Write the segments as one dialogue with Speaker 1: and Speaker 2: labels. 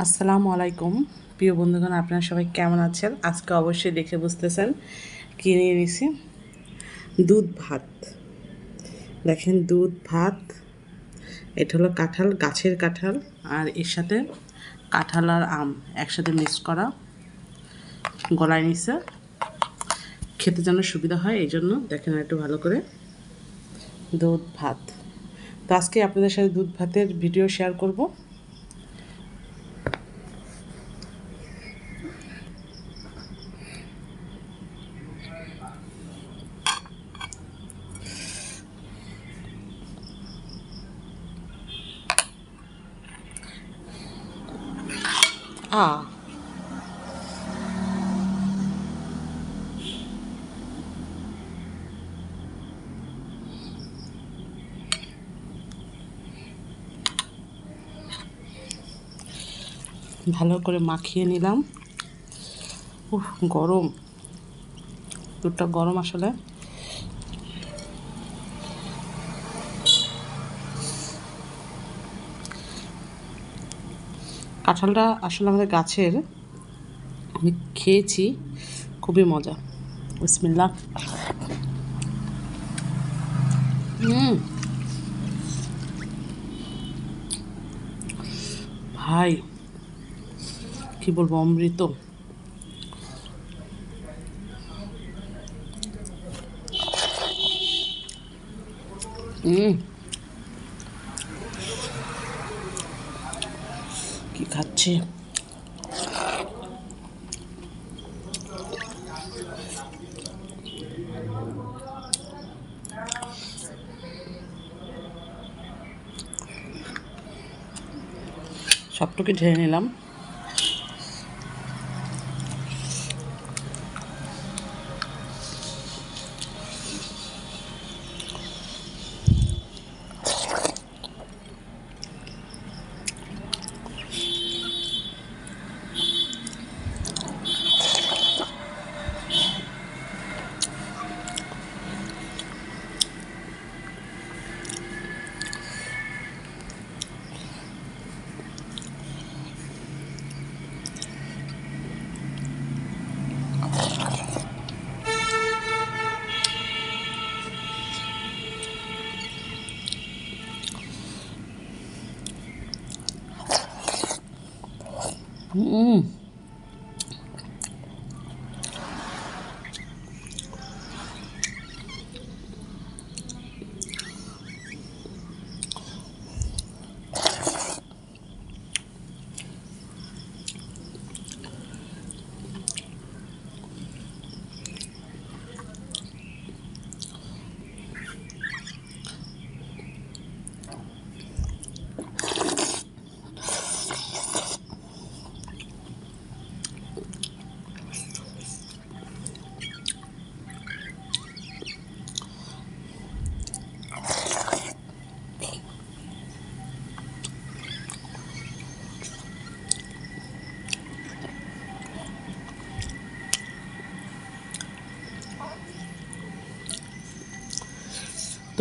Speaker 1: আসসালামু আলাইকুম। প্রিয় বন্ধুগণ, আপনারা সবাই কেমন আছেন? আজকে অবশ্যই দেখে বুঝতেছেন কী নিয়ে নিছি। দুধ ভাত। দেখেন, দুধ ভাত, এটা হলো কাঁঠাল, গাছের কাঁঠাল, আর এর সাথে কাঁঠাল আর আম একসাথে মিক্স করা। গলায় নিছে। খেতে যেন সুবিধা হয়, এই জন্য দেখেন একটু ভালো করে দুধ ভাত। তো আজকে আপনাদের সাথে দুধ ভাতের ভিডিও শেয়ার করব। আ ভালো করে মাখিয়ে নিলাম। উফ গরম। দুধটা গরম আসলে। কাঁঠালটা আসলে আমাদের গাছের, আমি খেয়েছি, খুবই মজা। বিসমিল্লা হুম। ভাই, কি বলব, অমৃত। হুম। খাচ্ছে। সবটুকু ঢেলে নিলাম। হুম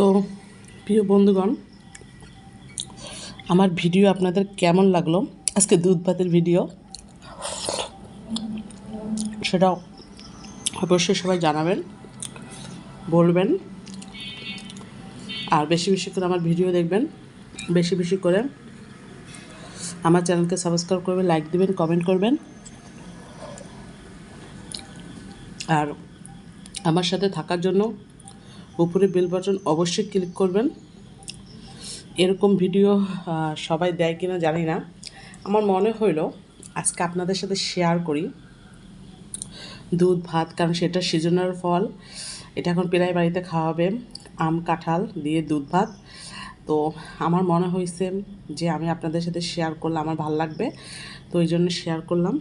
Speaker 1: তো প্রিয় বন্ধুগণ, আমার ভিডিও আপনাদের কেমন লাগল? আজকে দুধ ভাতের ভিডিও। সেটা অবশ্যই সবাই জানাবেন, বলবেন, আর বেশি বেশি করে আমার ভিডিও দেখবেন, বেশি বেশি করে আমার চ্যানেলকে সাবস্ক্রাইব করবেন লাইক দিবেন কমেন্ট করবেন। আর আমার সাথে থাকার জন্য উপরে বেল বাটন অবশ্যই ক্লিক করবেন। এরকম ভিডিও সবাই দেয় কিনা জানি না। আমার মনে হইল আজকে আপনাদের সাথে শেয়ার করি। দুধ, ভাত, কারণ সেটা সিজনের ফল। এটা এখন প্রায় বাড়িতে খাওয়াবে আম, কাঁঠাল দিয়ে দুধ, ভাত। তো আমার মনে হয়েছে যে আমি আপনাদের সাথে শেয়ার করলে আমার ভালো লাগবে। তো ওই জন্য শেয়ার করলাম।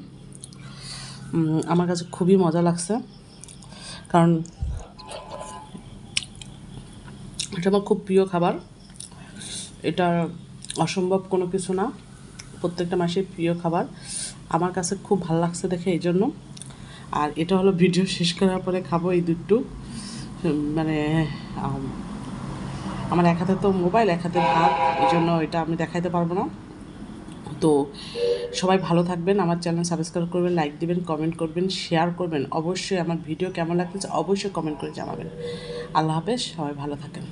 Speaker 1: আমার কাছে খুবই মজা লাগছে। কারণ এটা আমার খুব প্রিয় খাবার। এটা অসম্ভব কোনো কিছু না। প্রত্যেকটা মাসের প্রিয় খাবার। আমার কাছে খুব ভালো লাগছে দেখে এই জন্য। আর এটা হলো ভিডিও শেষ করার পরে খাব এই দুটো মানে আমার এক হাতে তো মোবাইল, এক হাতে ভাত, এই জন্য এটা আমি দেখাইতে পারব না। তো সবাই ভালো থাকবেন, আমার চ্যানেল সাবস্ক্রাইব করবেন, লাইক দিবেন, কমেন্ট করবেন, শেয়ার করবেন। অবশ্যই আমার ভিডিও কেমন লাগতেছে অবশ্যই কমেন্ট করে জানাবেন। আল্লাহ হাফেজ, সবাই ভালো থাকেন।